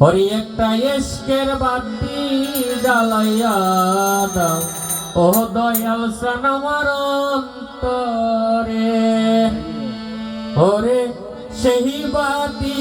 হরি একটা এসকের বাতি জ্বালাইয়া দাও। ও দয়াল সানামার অন্তরে। হরে সেই বাতি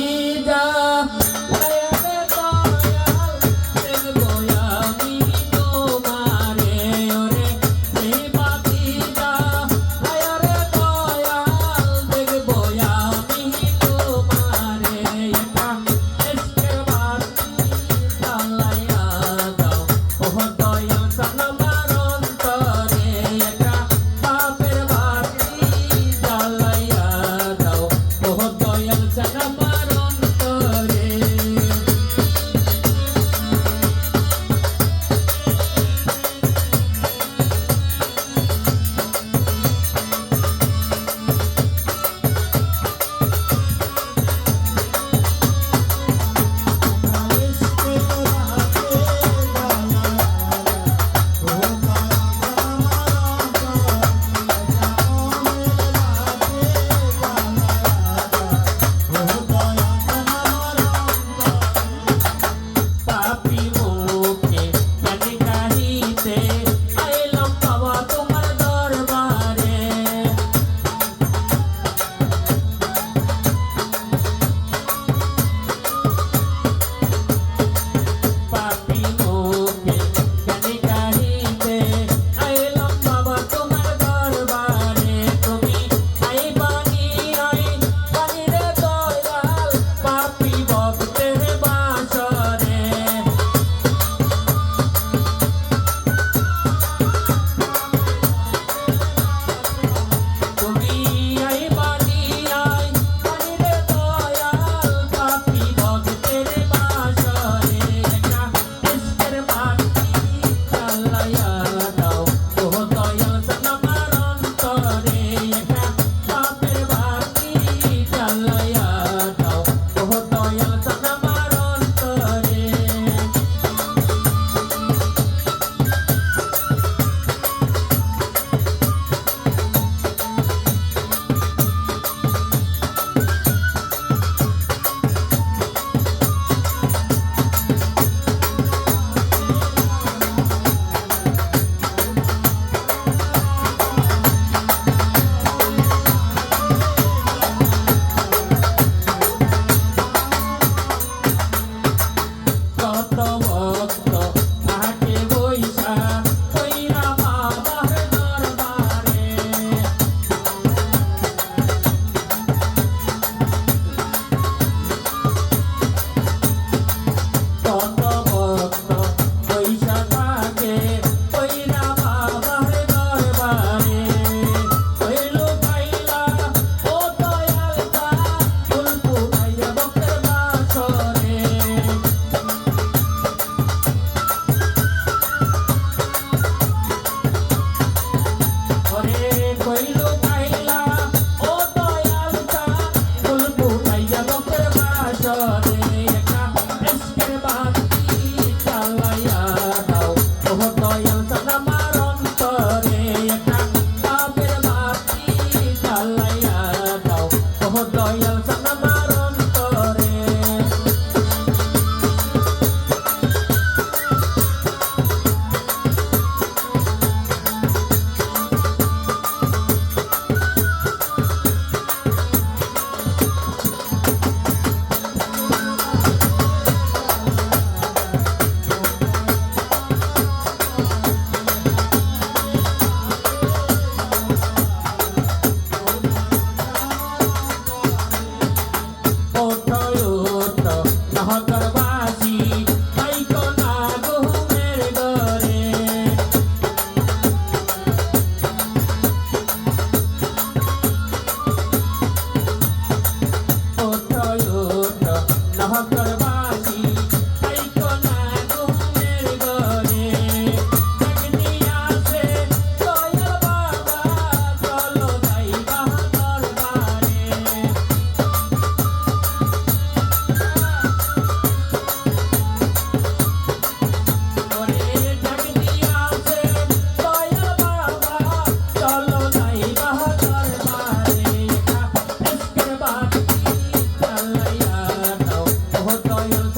What are you?